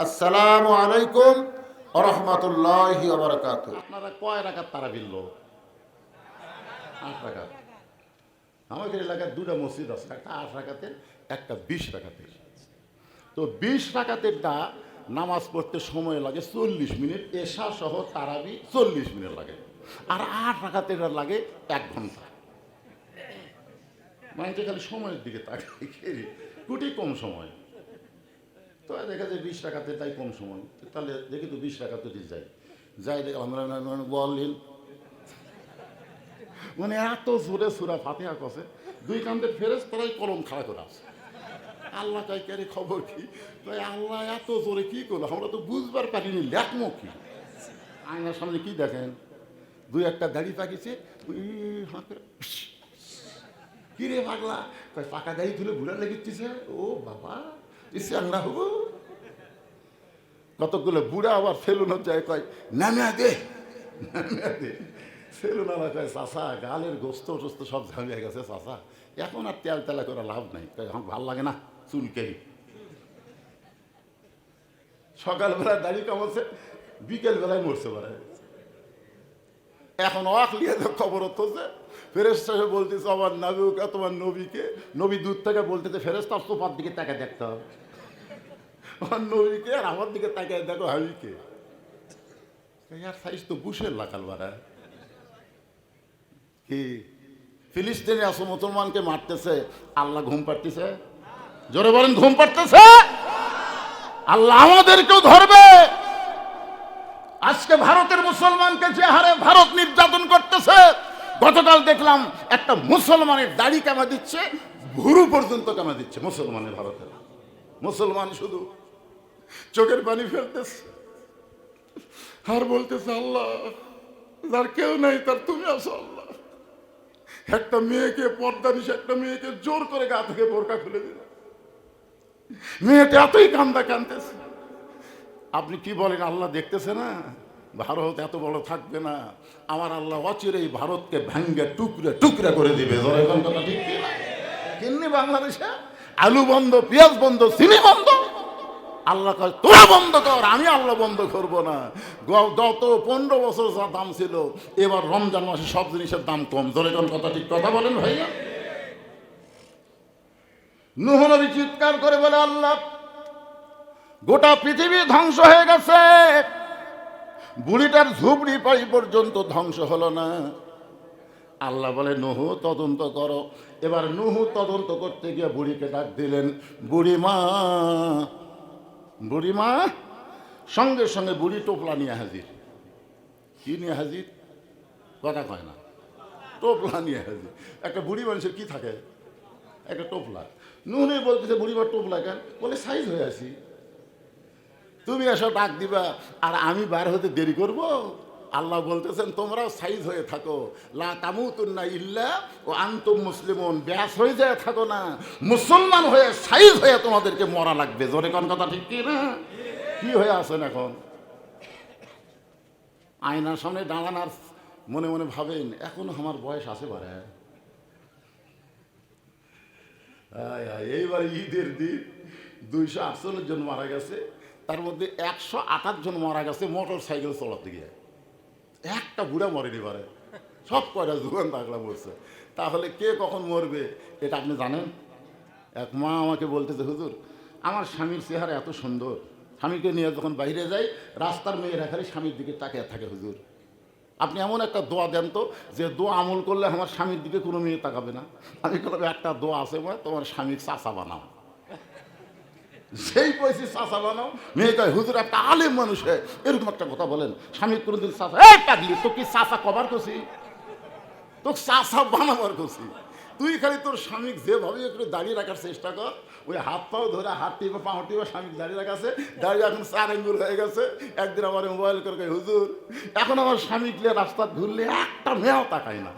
আসসালামু আলাইকুম রহমতুল্লাহি বারাকাতু আপনারা কয় রাখাত তারা বিলল আট রাখাত আমাদের এলাকার দুটা মসজিদ আছে, একটা আট রাখাতে একটা বিশ রাখাতে তো বিশ রাখাতেরটা নামাজ পড়তে সময় লাগে চল্লিশ মিনিট, এশা সহ তারাবি চল্লিশ মিনিট লাগে। আর আট রাখাতেরটা লাগে এক ঘণ্টা। মানে খালি সময়ের দিকে তাকে কুটি কম সময়। তো দেখা যায় বিশ টাকাতে তাই কম সময়। তাহলে দেখি তো বিশ টাকা দিয়ে যাই যাই আমরা মানে এত জোরে সুরা ফাতিহা কষে দুই কান্দের ফেরেস তারাই কলম খাড়া করে আছে। আল্লাহ তাই কারি খবর কি? তাই আল্লাহ এত জোরে কি করল? আমরা তো বুঝবার পারিনি লেখমো কি? আয়নার সামনে কি দেখেন? দুই একটা দাড়ি পাকিছে কি রে পাগলা? কয় পাকা দাড়ি তুলে ঘুরে লেগেছে ও বাবা। ইসে আল্লাহ। কতগুলো বুড়া আবার সেলুন যায় কয় নামে দে সেলুন আবার কয় চাষা গালের গোস্ত, টোস্ত সব ঝামিয়ে গেছে চাষা এখন আর তেল তেলা করে লাভ নাই। কয় আমার ভালো লাগে না চুলকেই সকালবেলা দাড়ি কামাচ্ছে বিকেল বেলায় মরছে পারে এখন অক লিয়ে তো খবর হচ্ছে ফেরেস্তা বলতেছে, আমার নাবিকে তোমার নবীকে, নবী দূর থেকে বলতেছে ফেরেস্তা সোফার দিকে তাকে দেখতে হবে। আর আমার দিকে তাকায় দেখো হাবিকে ইয়ার সাইজ তো বুশের লাকাল কি? ফিলিস্তিনে আসো মুসলমানকে মারতেছে, আল্লাহ ঘুম পাড়তেছে? জোরে বলেন, ঘুম পাড়তেছে? আল্লাহ আমাদেরকেও ধরবে। আজকে ভারতের মুসলমানকে যে হারে ভারত নির্যাতন করতেছে, গতকাল দেখলাম একটা মুসলমানের দাড়ি কামা দিচ্ছে, ভুরু পর্যন্ত কামা দিচ্ছে মুসলমানের ভারতের। মুসলমান শুধু চোখের পানি ফেলতেছে। আর বলতেছে, আল্লাহ, যার কেউ নাই, তার তুমি আসো আল্লাহ। একটা মেয়েকে, পর্দা নিশে একটা মেয়েকে জোর করে গা থেকে বোরকা খুলে দিল। মেয়েটা এতই কান্দা কানতেছে। আপনি কি বলেন, আল্লাহ দেখতেছে না? ভারত এত বড় থাকবে না। আমার আল্লাহ অচিরেই ভারতকে ভাঙ্গে টুকরে টুকরে করে দিবে? কিন্নি বাংলাদেশে? আলু বন্ধ, পেঁয়াজ বন্ধ, চিনি বন্ধ? আল্লাহ কয়, তোরা বন্ধ কর, আমি আল্লাহ বন্ধ করব না। গত পনেরো বছর যা দাম ছিল, এবার রমজান মাসে সব জিনিসের দাম কম। ধরে কোন কথা ঠিক কথা বলেন ভাইয়া? নুহনবী চিৎকার করে বলে, আল্লাহ, গোটা পৃথিবী ধ্বংস হয়ে গেছে। বুড়িটার ঝুপড়ি পাড়ি পর্যন্ত ধ্বংস হলো না। আল্লাহ বলে, নুহু, তদন্ত করো। এবার নুহু তদন্ত করতে গিয়ে বুড়িকে ডাক দিলেন, বুড়ি মা বুড়ি মা সঙ্গে সঙ্গে বুড়ি টোপলা নিয়ে হাজির। কি নিয়ে হাজির? কথা কয় না। টোপলা নিয়ে হাজির। একটা বুড়ি মানুষের কি থাকে? একটা টোপলা। নুনে বলতেছে বুড়িমার টোপলা কেন? বলে, সাইজ হয়ে আছি। তুমি এসব ডাক দিবা, আর আমি বার হতে দেরি করব? আল্লাহ বলতেছেন, তোমরাও সাইজ হয়ে থাকো। লা তামুতুন্না ইল্লা ও আন্তম মুসলিমন। ব্যাস হয়ে যায়, থাকো না। মুসলমান হয়ে সাইজ হয়ে তোমাদেরকে মরা লাগবে। জোরে কোন কথা ঠিক কি না? কি হয়ে আছেন এখন? আয়নার সামনে দাঁড়ান আর মনে মনে ভাবেন, এখনও আমার বয়স আছে পারে। এইবার ঈদের দিন দুইশো আটচল্লিশ জন মারা গেছে, তার মধ্যে একশো আঠাশ জন মারা গেছে মোটর সাইকেল চলাতে গিয়ে একটা বুড়া মরেনি পারে সব কয়টা দোকান থাকলা বলছে তাহলে কে কখন মরবে, এটা আপনি জানেন? এক মা আমাকে বলতেছে, হুজুর, আমার স্বামীর চেহারা এত সুন্দর। স্বামীকে নিয়ে যখন বাইরে যাই, রাস্তার মেয়েরা খালি স্বামীর দিকে তাকিয়ে থাকে, হুজুর। আপনি এমন একটা দোয়া দেন তো, যে দোয়া আমল করলে আমার স্বামীর দিকে কোনো মেয়ে তাকাবে না। আমি বললাম, একটা দোয়া আছে তোমার স্বামীর চাষা বানাও। সেই পয়সি চাষা বানাও মেয়ে হুজুর, একটা আলেম মানুষ এরকম একটা কথা বলেন। স্বামী কোনোদিন চাষা এই পাগলি তো কি চাষা কবার করছি? তো চাষা বানাবার করছি। তুই খালি তোর স্বামীক যেভাবে একটু দাঁড়িয়ে রাখার চেষ্টা কর। ওই হাত পাও ধরে, হাত টিপে পাও টিপে স্বামীক দাঁড়িয়ে রাখাছে দাঁড়িয়ে এখন চার আঙ্গুল হয়ে গেছে। একদিন আমার মোবাইল করে হুজুর, এখন আমার স্বামীক নিয়ে রাস্তা ঘুরলে একটা মেয়েও তাকায় না।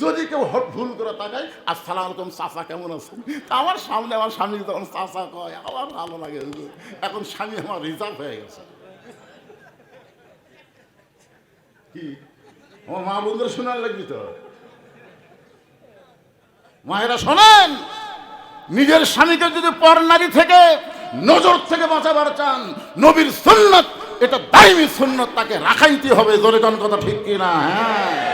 যদি কেউ হট ভুল করে তাকায়, আসসালাম আলাইকুম চাচা, কেমন আছেন? আমার সামনে আমার স্বামী তখন চাচা কয়, আমার ভালো লাগে এখন স্বামী আমার রিজার্ভ হয়ে গেছে। কি? আমার মা বন্ধুরা শোনার লাগবি তো? মায়েরা শোনেন, নিজের স্বামীকে যদি পর নারী থেকে নজর থেকে বাঁচাবার চান, নবীর সুন্নত, এটা দায়ী সুন্নত, তাকে রাখাইতে হবে জোরে কথা ঠিক কিনা? হ্যাঁ।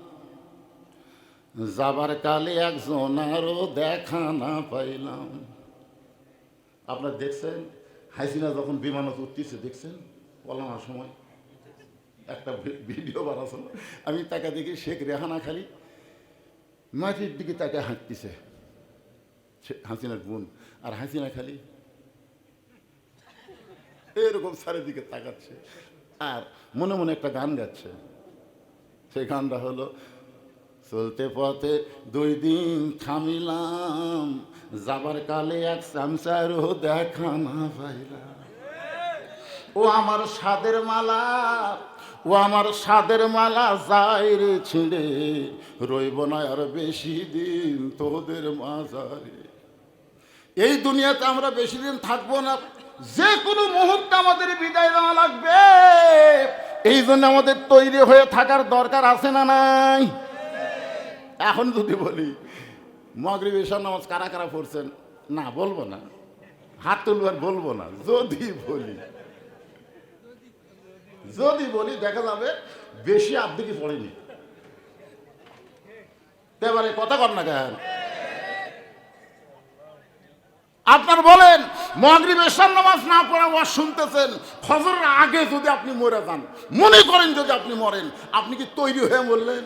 যাবার কালে একজন আরও দেখা না পাইলাম। আপনার দেখছেন? হাসিনা যখন বিমানত উঠতেছে, দেখছেন? পলানোর সময়? একটা ভিডিও বানাছিল আমি তাকে দেখি, শেখ রেহানা খালি মাটির দিকে তাকে হাঁটতেছে। হাসিনার বোন। আর হাসিনা খালি এরকম চারিদিকে তাকাচ্ছে। আর মনে মনে একটা গান গাচ্ছে। সেই গানটা হলো চলতে পথে দুই দিন থামিলাম, যাবার কালে এক সামসারও দেখা না পাইলাম। ও আমার সাদের মালা, ও আমার সাদের মালা যাই রে ছিঁড়ে, রইব না আর বেশি দিন তোদের মাঝারে। এই দুনিয়াতে আমরা বেশি দিন থাকব না, যে কোনো মুহূর্তে আমাদের বিদায় দেওয়া লাগবে। এই জন্য আমাদের তৈরি হয়ে থাকার দরকার আছে না নাই? এখন যদি বলি, মগরিব নামাজ কারা কারা পড়ছেন? না, বলব না। হাত তুলবার বলব না। যদি বলি যদি বলি, দেখা যাবে বেশি আবদিকে পড়েনি। এবারে কথা কর না কেন? আপনার বলেন, মগরিব এসার নামাজ না পড়া ওয়াজ শুনতেছেন, ফজরের আগে যদি আপনি মরে যান, মনে করেন যদি আপনি মরেন, আপনি কি তৈরি হয়ে মরলেন?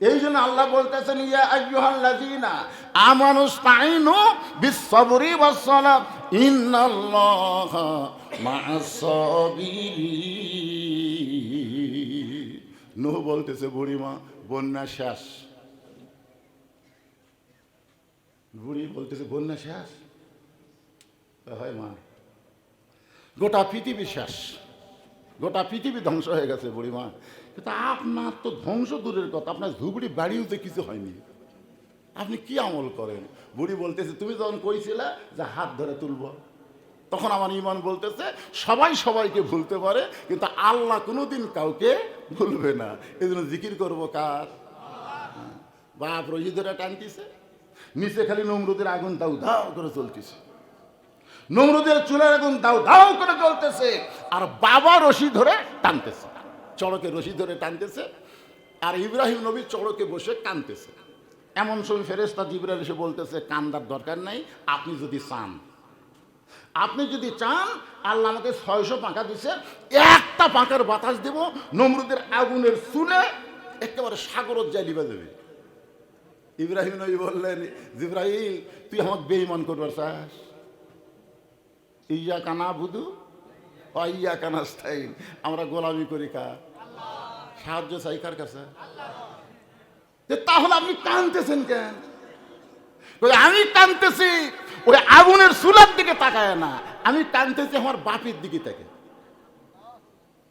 এই জন্য আল্লাহ বলতেছেন বলতেছে বুড়িমা বন্যা শেষ। বুড়ি বলতেছে, বন্যা শেষ? হয় মা, গোটা পৃথিবী শেষ। গোটা পৃথিবী ধ্বংস হয়ে গেছে বুড়িমা কিন্তু আপনার তো ধ্বংস দূরের কথা, আপনার ঝুবড়ি বাড়িওতে কিছু হয়নি। আপনি কি আমল করেন? বুড়ি বলতেছে, তুমি যখন কইছিলে যে হাত ধরে তুলব, তখন আমার ইমান বলতেছে, সবাই সবাইকে ভুলতে পারে, কিন্তু আল্লাহ কোনোদিন কাউকে ভুলবে না। এই জন্য জিকির করব কার? বাপ রহি ধরে টানতিছে, নিচে খালি নমরুদের আগুন দাউ দাও করে চলতেছে নমরুদের চুলের আগুন দাউ দাউ করে চলতেছে আর বাবা রশি ধরে টানতেছে। চড়কে রশি ধরে টানতেছে, আর ইব্রাহিম নবী চড়কে বসে কানতেছে। এমন সময় ফেরেস্তা জিবরাল এসে বলতেছে, কান্দার দরকার নাই, আপনি যদি চান। আপনি যদি চান, আল্লাহ আমাকে ছয়শো পাঁকা দিছে, একটা পাঁকার বাতাস দেব, নমরুদের আগুনের চুলে একেবারে সাগরত যাই লিবা দেবে। ইব্রাহিম নবী বললেন জিব্রাহিম তুই আমাকে বেইমান করবার চাস? ইয়া কানা বুধু ইয়া কানা স্থায়ী আমরা গোলামি করি কার? সাহায্য চাই কার কাছে? যে তাহলে আপনি কানতেছেন কেন? আমি কানতেছি ওই আগুনের চুলার দিকে তাকায় না। আমি কানতেছি আমার বাপের দিকে তাকে।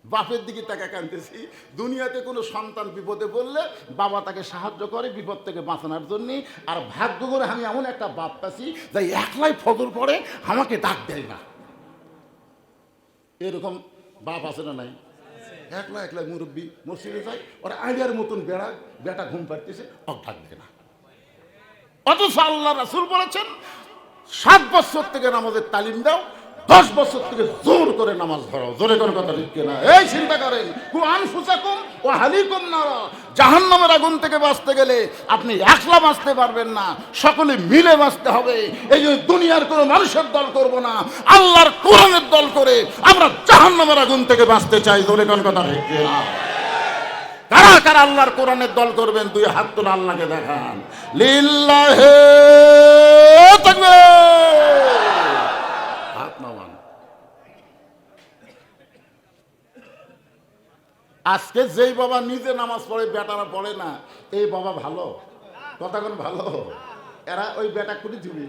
বাপের দিকে তাকে কানতেছি দুনিয়াতে কোনো সন্তান বিপদে পড়লে বাবা তাকে সাহায্য করে, বিপদ থেকে বাঁচানোর জন্য। আর ভাগ্য করে আমি এমন একটা বাপ পাচ্ছি যে একলাই ফজর পড়ে আমাকে ডাক দেয় না। এরকম বাপ আছে না নাই? একলা একলা মুরব্বী মসজিদে যায়, ওরা আইডিয়ার মতন বেড়া, বেটা ঘুম পাড়তেছে অক থাকবে না। অথচ আল্লাহ রাসুল বলেছেন, সাত বছর থেকে আমাদের তালিম দাও দশ বছর থেকে জোর করে নামাজ ধরো জোরে করে কথা ঠিক না। এই চিন্তা করেন, কুরআন ফুসাকুম ও হালিকুম নারা। জাহান্নামের আগুন থেকে বাঁচতে গেলে আপনি একলা বাঁচতে পারবেন না, সকলে মিলে বাঁচতে হবে। এই যে দুনিয়ার কোনো মানুষের দল করব না, আল্লাহর কোরআনের দল করে আমরা জাহান্নামের আগুন থেকে বাঁচতে চাই, জোরে কোন কথা ঠিক না। কারা কারা আল্লাহর কোরআনের দল করবেন, দুই হাত তুলে আল্লাহকে দেখান। লিল্লাহে তাকবীর। হাত নামান আজকে যেই বাবা নিজে নামাজ পড়ে, বেটারা পড়ে না, এই বাবা ভালো কোন ভালো। এরা ওই বেটা করে দিবি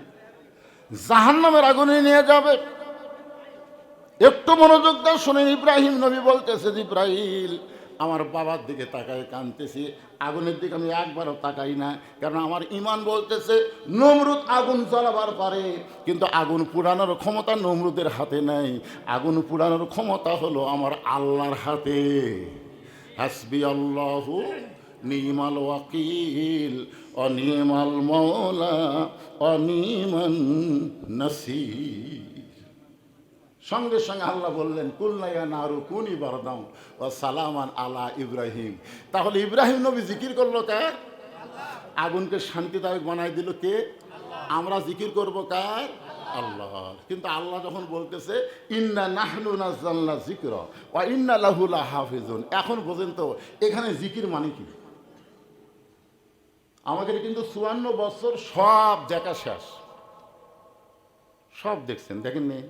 জাহান্নামের আগুনে নিয়ে যাবে। একটু মনোযোগ দাও শুনেন ইব্রাহিম নবী বলতেছে ইব্রাহিম আমার বাবার দিকে তাকায় কানতেছি আগুনের দিকে আমি একবারও তাকাই না কারণ আমার ইমান বলতেছে, নমরুদ আগুন জ্বালাবার পারে, কিন্তু আগুন পুরানোর ক্ষমতা নমরুদের হাতে নেই। আগুন পুরানোর ক্ষমতা হলো আমার আল্লাহর হাতে। হাসবি আল্লাহ, নিমাল ওয়াকিল, অনিমাল মৌলা অনিমান নসির। সঙ্গে সঙ্গে আল্লাহ বললেন কুল্লাইয়া নারু কুনি বারদাম ও সালামান আলা ইব্রাহিম। তাহলে ইব্রাহিম নবী জিকির করল কার? আগুনকে শান্তিদায়ক বানাই দিল কে? আমরা জিকির করব কার? আল্লাহ। কিন্তু আল্লাহ যখন বলতেছে, ইন্না নাহনু নাজ্জালনা জিকর ওয়া ইন্না লাহুলা লাহাফিজুন। এখন পর্যন্ত এখানে জিকির মানে কি? আমাদের কিন্তু চুয়ান্ন বছর সব দেখা শেষ। সব দেখছেন দেখেননি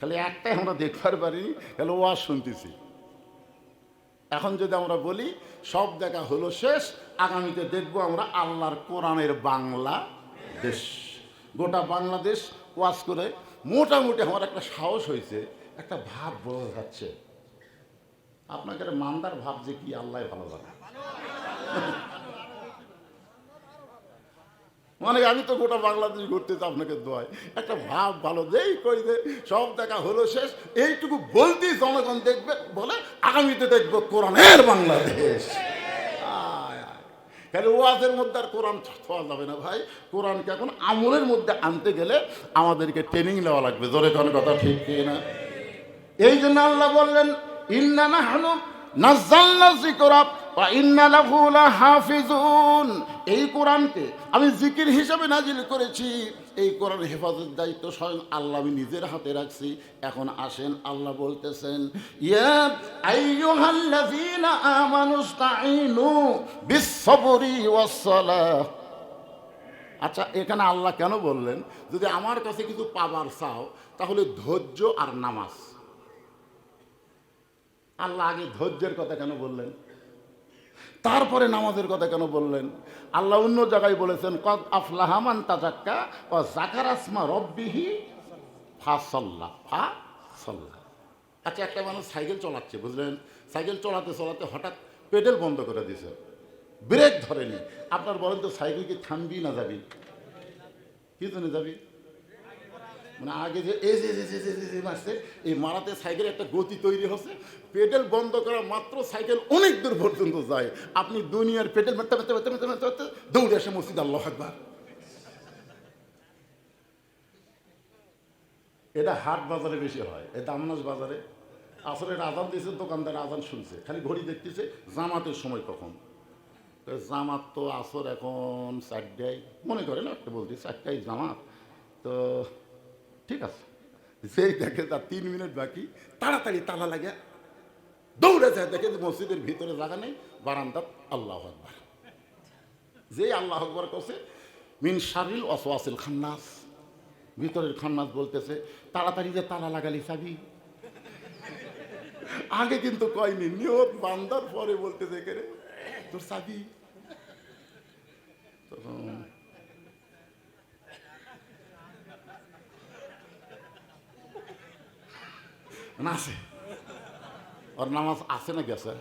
খালি একটাই আমরা দেখবার পারিনি, খালি ওয়াজ শুনতেছি। এখন যদি আমরা বলি, সব দেখা হলো শেষ, আগামীতে দেখব আমরা আল্লাহর কোরআনের বাংলা দেশ। গোটা বাংলাদেশ ওয়াজ করে মোটামুটি আমার একটা সাহস হয়েছে, একটা ভাব বোঝা যাচ্ছে। আপনাকে মান্দার ভাব যে কি, আল্লাহ ভালো জানে। মানে আমি তো গোটা বাংলাদেশ ঘুরতে ঘুরতেছি আপনাকে দোয়াই। একটা ভাব ভালো, যেই কই দে সব দেখা হলো শেষ, এইটুকু বলতেই জনগণ দেখবে, বলে আগামীতে দেখব কোরআনের বাংলাদেশ। খালি ওয়াজের মধ্যে আর কোরআন ছোঁয়া যাবে না ভাই। কোরআনকে এখন আমলের মধ্যে আনতে গেলে আমাদেরকে ট্রেনিং নেওয়া লাগবে। জোরে কোনো কথা ঠিক কি না? এই জন্য আল্লাহ বললেন, ইন্না না নাজ্জালনা যিকরা। ওয়া লাহু এই কোরআনকে আমি জিকির হিসাবে নাজিল করেছি। এই কোরআন হেফাজতের দায়িত্ব স্বয়ং আল্লাহ আমি নিজের হাতে রাখছি। এখন আসেন আল্লাহ বলতেছেন আচ্ছা এখানে আল্লাহ কেন বললেন? যদি আমার কাছে কিছু পাবার চাও, তাহলে ধৈর্য আর নামাজ। আল্লাহ আগে ধৈর্যের কথা কেন বললেন? তারপরে নামাজের কথা কেন বললেন? আল্লাহ অন্য জায়গায় বলেছেন, কদ আফলাহামান তাজাক্কা ও জাকার আসমা রব্বিহি ফা সল্লা ফা সল্লা আচ্ছা একটা মানুষ সাইকেল চলাচ্ছে, বুঝলেন? সাইকেল চলাতে চলাতে হঠাৎ পেডেল বন্ধ করে দিছে। ব্রেক ধরেনি। আপনার বলেন তো, সাইকেল কি থামবি না যাবি? কি জন্য যাবি? মানে আগে যে এই যে মারছে, এই মারাতে সাইকেল একটা গতি তৈরি হচ্ছে। পেডেল বন্ধ করা মাত্র সাইকেল অনেক দূর পর্যন্ত যায়। আপনি দুনিয়ার পেডেল মারতে মারতে মারতে মারতে মারতে দৌড়ে আসে মসজিদ আল্লাহ একবার এটা হাট বাজারে বেশি হয় এটা দামনাস বাজারে। আসলে আজান দিয়েছে, দোকানদার আজান শুনছে, খালি ঘড়ি দেখতেছে জামাতের সময় কখন। জামাত তো আসর এখন চারটায়, মনে করেন একটা বলছি চারটায় জামাত। তো ঠিক আছে। সেই দেখে তার তিন মিনিট বাকি, তাড়াতাড়ি তালা লাগে দৌড়ে যায়, দেখে যে মসজিদের ভিতরে জায়গা নেই, বারান্দাত আল্লাহ আকবর। যে আল্লাহ আকবর করছে, মিন শারিল অসওয়াসিল খান্নাস। ভিতরের খান্নাস বলতেছে, তাড়াতাড়ি যে তালা লাগালি চাবি। আগে কিন্তু কয়নি, নিয়ত বান্দার পরে বলতেছে কে তোর চাবি। তখন না ওর নামাজ আছে না গেছে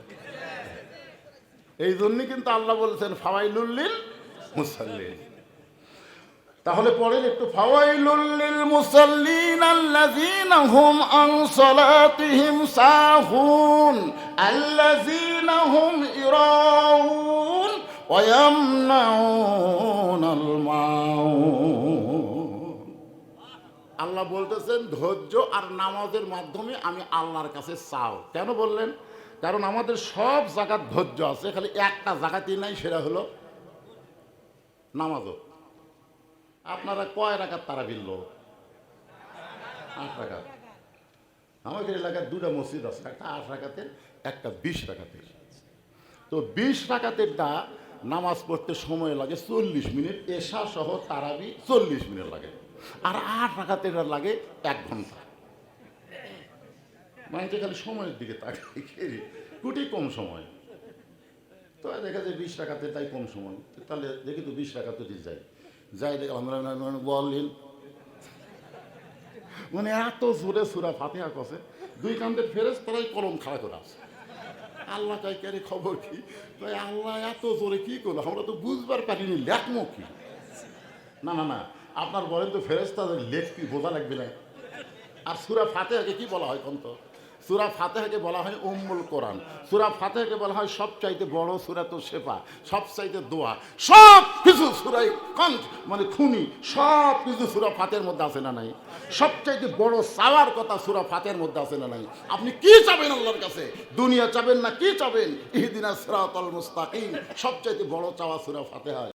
এই জন্য কিন্তু আল্লাহ বলেছেন ফাওয়াইলুল্লিল মুসাল্লিন। তাহলে পরের একটু ফাওয়াইলুল্লিল মুসাল্লিন আল্লাযীনা হুম আন সালাতিহিম সাহুন, আল্লাযীনা হুম ইরাউন ওয়া মাউন আল্লাহ বলতেছেন, ধৈর্য আর নামাজের মাধ্যমে আমি আল্লাহর কাছে চাও। কেন বললেন? কারণ আমাদের সব জায়গার ধৈর্য আছে, খালি একটা জায়গাতেই নাই, সেটা হলো নামাজও। আপনারা কয় রাখার তারা বিলল আট রাখাত আমাদের এলাকায় দুটা মসজিদ আছে, একটা আট রাখাতের একটা বিশ রাখাতের তো বিশ রাখাতেরটা নামাজ পড়তে সময় লাগে চল্লিশ মিনিট, এশা সহ তারাবি চল্লিশ মিনিট লাগে। আর আট রাখাতের লাগে এক ঘণ্টা। মানুষের খালি সময়ের দিকে তাকাই খুবই কম সময়। তো দেখা যায় বিশ টাকাতে তাই কম সময়। তাহলে দেখি তো বিশ টাকাতে যাই যাই দেখলাম বললেন মানে এত জোরে সুরা ফাতেহা কষে দুই কান্দের ফেরেস তারাই কলম খাড়া করে আছে। আল্লাহ তাই কে খবর কি? তাই আল্লাহ এত জোরে কি করল? আমরা তো বুঝবার পারিনি লেখমো কি? না না না আপনার বলেন তো ফেরেস্তাদের লেখ কি বোঝা লাগবে না? আর সুরা ফাতেহাকে কি বলা হয় কন্ত? সুরা ফাতেহাকে বলা হয় উম্মুল কোরআন। সুরা ফাতেহাকে বলা হয় সবচাইতে বড় সুরা তো শেফা, সবচাইতে দোয়া। সব কিছু সুরাই কঞ্চ মানে খুনি সব কিছু সুরা ফাতের মধ্যে আছে না নাই? সবচাইতে বড় চাওয়ার কথা সুরা ফাতের মধ্যে আছে না নাই? আপনি কি চাবেন আল্লাহর কাছে? দুনিয়া চাবেন না কি চাবেন? ইহদিনা সিরাতাল মুস্তাকিম। সবচাইতে বড় চাওয়া সুরা ফাতেহা।